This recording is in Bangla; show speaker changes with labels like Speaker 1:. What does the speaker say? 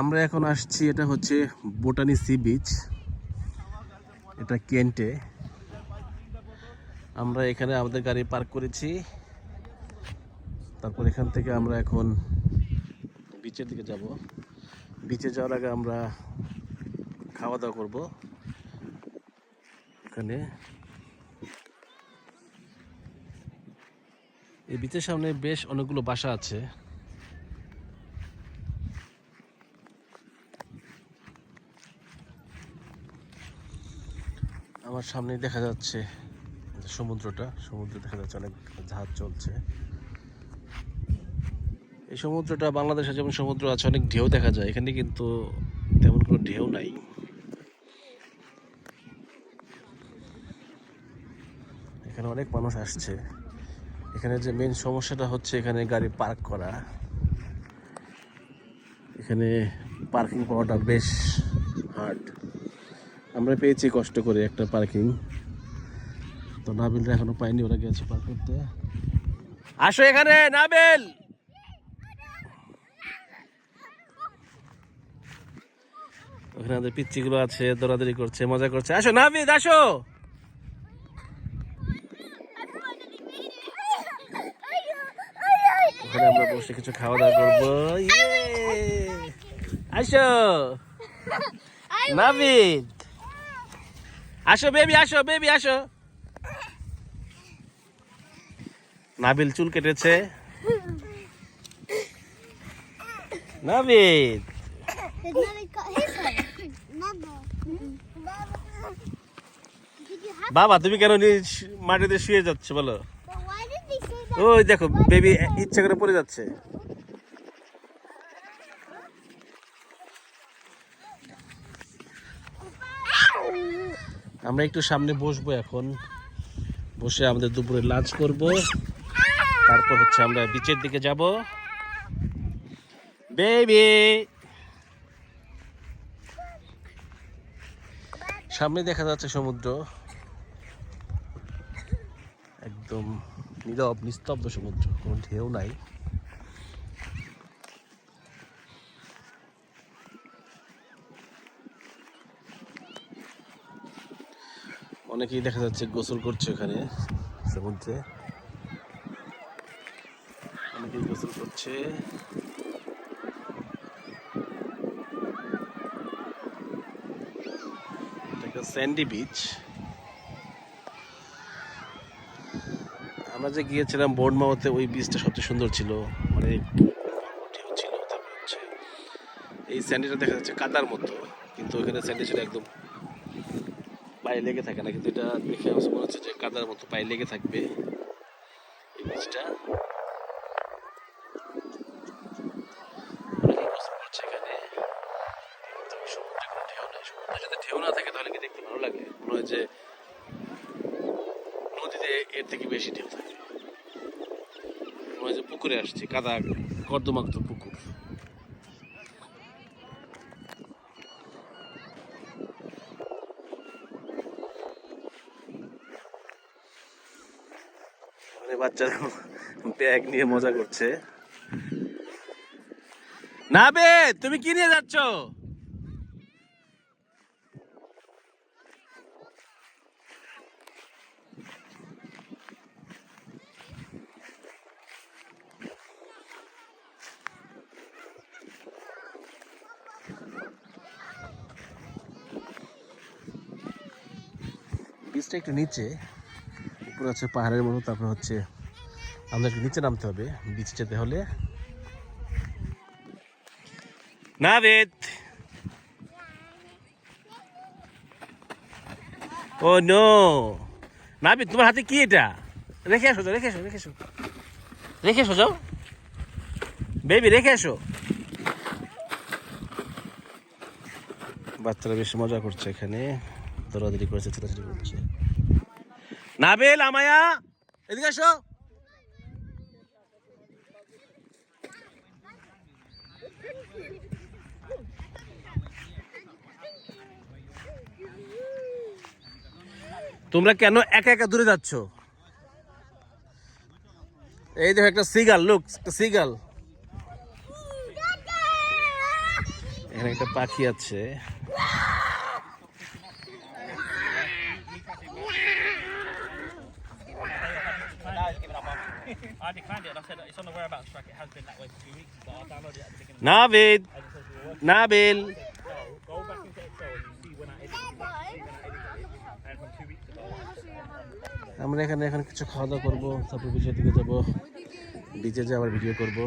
Speaker 1: আমরা এখন আসছি, এটা হচ্ছে বোটানি সি বিচ। এটা কেন্টে। আমরা এখানে আমাদের গাড়ি পার্ক করেছি। তারপর এখান থেকে আমরা এখন বিচের দিকে যাব। বিচে যাওয়ার আগে আমরা খাওয়া দাওয়া করব। এখানে। এই বিচের সামনে বেশ অনেকগুলো বাসা আছে। আমার সামনেই দেখা যাচ্ছে সমুদ্রটা। সমুদ্র দেখা যাচ্ছে অনেক জাহাজ চলছে। এই সমুদ্রটা, বাংলাদেশে যেমন সমুদ্র আছে, অনেক ঢেউ দেখা যায়। এখানে কিন্তু তেমন কোনো ঢেউ নাই। এখানে অনেক মানুষ আসছে। এখানে যে মেন সমস্যাটা হচ্ছে, এখানে গাড়ি পার্ক করা। এখানে পার্কিং পাওয়াটা বেশ হার্ড আমরা পেয়েছি কষ্ট করে একটা পার্কিং তো নাবিলরা এখনও পাইনি ওরা গেছে পার্ক করতে। আসো এখানে নাবিল! ওখানে আমাদের পিচ্চিগুলো আছে দৌড়াদৌড়ি করছে মজা করছে। আসো নাবিদ আসো! ওখানে আমরা বসে কিছু খাওয়া দাওয়া করব। ইয়ে! আসো! নাবিদ আসো বেবি আসো বেবি আসো নাবিল চুল কেটেছে
Speaker 2: have?
Speaker 1: বাবা তুমি কেন মাটিতে শুয়ে যাচ্ছে বলো? ওই দেখো বেবি ইচ্ছা করে পড়ে যাচ্ছে আমরা একটু সামনে বসবো এখন। বসে আমাদের দুপুরে লাঞ্চ করব। তারপর হচ্ছে আমরা বিচের দিকে যাব। বেবি সামনে দেখা যাচ্ছে সমুদ্র। একদম নীরব, নিস্তব্ধ সমুদ্র, কোনো ঢেউ নাই। অনেকেই দেখা যাচ্ছে গোসল করছে এখানে সমুদ্রে অনেকেই গোসল করছে। Sandy beach. আমরা যে গিয়েছিলাম বোর্ডমাউথে ওই বীজটা সবচেয়ে সুন্দর ছিল। অনেক ছিল, তারপর হচ্ছে এই স্যান্ডিটা দেখা যাচ্ছে কাদার মতো, কিন্তু ওখানে স্যান্ডি ছিল একদম পায়ে লেগে থাকে না, কিন্তু এটা দেখে আমার মনে হচ্ছে যে কাদার মতো পায়ে লেগে থাকবে এই বীজটা ঢেউ না থাকে তাহলে কি দেখতে ভালো লাগে? মনে হয় যে নদীতে এর থেকে বেশি ঢেউ থাকে। মনে যে পুকুরে আসছে, কাদা, কর্দমাক্ত পুকুর। বাচ্চারা ব্যাগ নিয়ে মজা করছে। না বে তুমি কি নিয়ে যাচ্ছ? বীজটা একটু নিচে। উপরে হচ্ছে পাহাড়ের মতো তারপরে হচ্ছে আমাদের একটু নিচে নামতে হবে বিচ যেতে হলে। না বেদ ও নো! নাবিদ তোমার হাতে কি এটা? রেখে আসো রেখে আসো রেখে আসো। রেখে আসো যাও। বেবি রেখে আসো। বাচ্চারা বেশ মজা করছে এখানে। দৌড়াদৌড়ি করছে ছোটাছুটি করছে। নাবেল, আমায়া, এদিকে আসো তোমরা কেন একা একা দূরে যাচ্ছ? এই দেখো একটা সিগাল লুক সিগাল। এখানে একটা পাখি আছে।
Speaker 3: I declined it and I said it's on the whereabouts track. It has been that way for two weeks, but I downloaded it at the beginning.
Speaker 1: Nabil
Speaker 3: No, go back into Excel and you see when I edited it. See when I edited it. And from two weeks ago.
Speaker 1: আমরা এখানে এখন কিছু খাওয়া দাওয়া করব তারপর বিচের দিকে যাব বিচে যে আবার ভিডিও করব